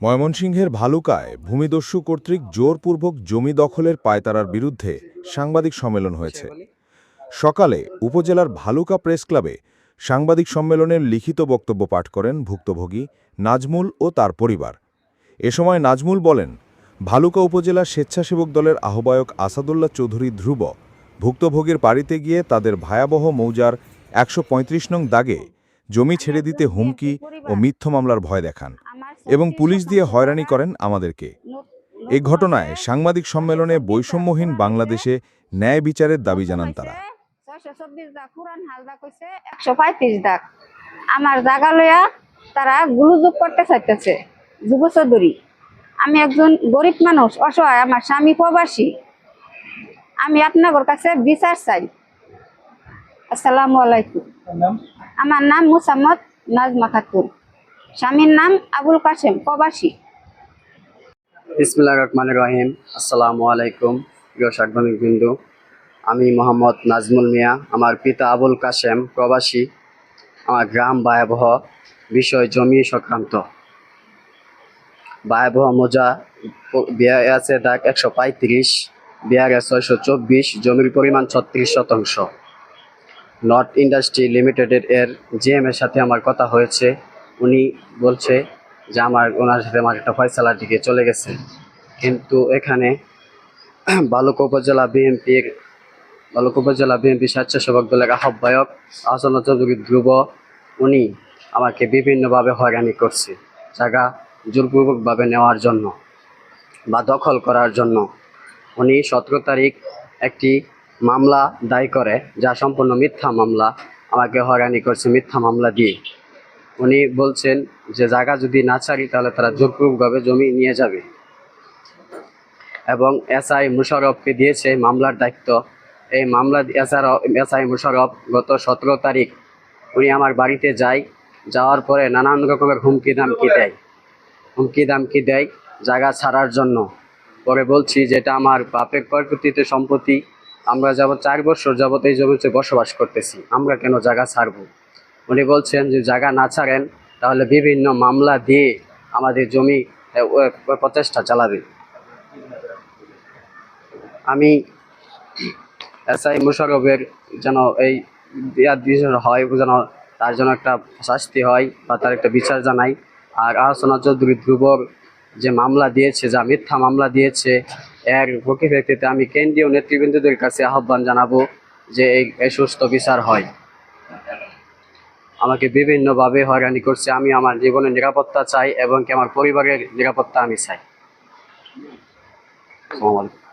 ময়মনসিংহের ভালুকায় ভূমিদস্যু কর্তৃক জোরপূর্বক জমি দখলের পায়তারার বিরুদ্ধে সাংবাদিক সম্মেলন হয়েছে। সকালে উপজেলার ভালুকা প্রেস ক্লাবে সাংবাদিক সম্মেলনের লিখিত বক্তব্য পাঠ করেন ভুক্তভোগী নাজমুল ও তার পরিবার। এ সময় নাজমুল বলেন, ভালুকা উপজেলা স্বেচ্ছাসেবক দলের আহ্বায়ক আসাদুল্লাহ চৌধুরী ধ্রুব ভুক্তভোগীর বাড়িতে গিয়ে তাদের ভয়াবহ মৌজার একশ পঁয়ত্রিশ নং দাগে জমি ছেড়ে দিতে হুমকি ও মিথ্য মামলার ভয় দেখান। এবং পুলিশ দিয়ে হয়রানি করেন আমাদেরকে। এই ঘটনায় সাংবাদিক সম্মেলনে বৈষম্যহীন বাংলাদেশে ন্যায় বিচারের দাবি জানান তারা। আমার জাগা লইয়া তারা গুলুযুগ করতে চাইতেছে যুব চৌধুরী। আমি একজন গরিব মানুষ অসহায় আমার স্বামী প্রবাসী। আমি আপনাদের কাছে বিচার চাই। আসসালামু আলাইকুম। আমার নাম মুসাম্মদ নাজমা খাতুন স্বামীর নাম আবুল কাসেম প্রবাসী। বিসমিল্লাহ রহমান রহিম। আসসালামু আলাইকুম, প্রিয় সাংবাদিক বিন্দু। আমি মোহাম্মদ নাজমুল মিয়া, আমার পিতা আবুল কাশেম, প্রবাসী। আমার গ্রাম ভয়াবহ বিষয় জমি সংক্রান্ত। ভয়াবহ মোজা বিয়ার আছে দাগ একশো পঁয়ত্রিশ বিয়ার ছয়শো চব্বিশ, জমির পরিমাণ ছত্রিশ শতাংশ। নর্থ ইন্ডাস্ট্রি লিমিটেডের এর জিএম এর সাথে আমার কথা হয়েছে। উনি বলছে যে আমার ওনার সাথে আমার একটা ফয়সালার দিকে চলে গেছে। কিন্তু এখানে বালুক উপজেলা বিএনপির বালুক উপজেলা বিএনপি স্বেচ্ছাসেবক দলের আহ্বায়ক আহসান চৌধুরী ধ্রুব, উনি আমাকে বিভিন্নভাবে হয়রানি করছে, জায়গা জোরপূর্বকভাবে নেওয়ার জন্য বা দখল করার জন্য। উনি সতেরো তারিখ একটি মামলা দায় করে, যা সম্পূর্ণ মিথ্যা মামলা, আমাকে হয়রানি করছে মিথ্যা মামলা দিয়ে। উনি বলছেন যে জায়গা যদি না ছাড়ি, তাহলে তারা জোরপূর্বকভাবে জমি নিয়ে যাবে। এবং এসআই মুশারফকে দিয়েছে মামলার দায়িত্ব। এই মামলা এসআই মুশারফ গত সতেরো তারিখ উনি আমার বাড়িতে যায়। যাওয়ার পরে নানান রকমের হুমকি দামকি দেয়। হুমকি দামকি দেয় জায়গা ছাড়ার জন্য। পরে বলছি যেটা আমার বাপের প্রকৃতিতে সম্পত্তি। আমরা যাবত চার বছর যাবত এই জমিতে বসবাস করতেছি। আমরা কেন জায়গা ছাড়বো? উনি বলছেন যে জায়গা না ছাড়েন, তাহলে বিভিন্ন মামলা দিয়ে আমাদের জমি প্রচেষ্টা চালাবে। আমি এসআই মুশারফের যেন এই হয় যেন তার জন্য একটা শাস্তি হয় বা তার একটা বিচার জানাই। আর আহসানা চৌধুরী ধ্রুবর যে মামলা দিয়েছে, যা মিথ্যা মামলা দিয়েছে, এর পরিপ্রেক্ষিতে আমি কেন্দ্রীয় নেতৃবৃন্দদের কাছে আহ্বান জানাব যে এই সুস্থ বিচার হয়। আমাকে বিভিন্নভাবে হয়রানি করছে আমি আমার জীবনের নিরাপত্তা চাই এবং কি আমার পরিবারের নিরাপত্তা আমি চাই আসসালামু আলাইকুম।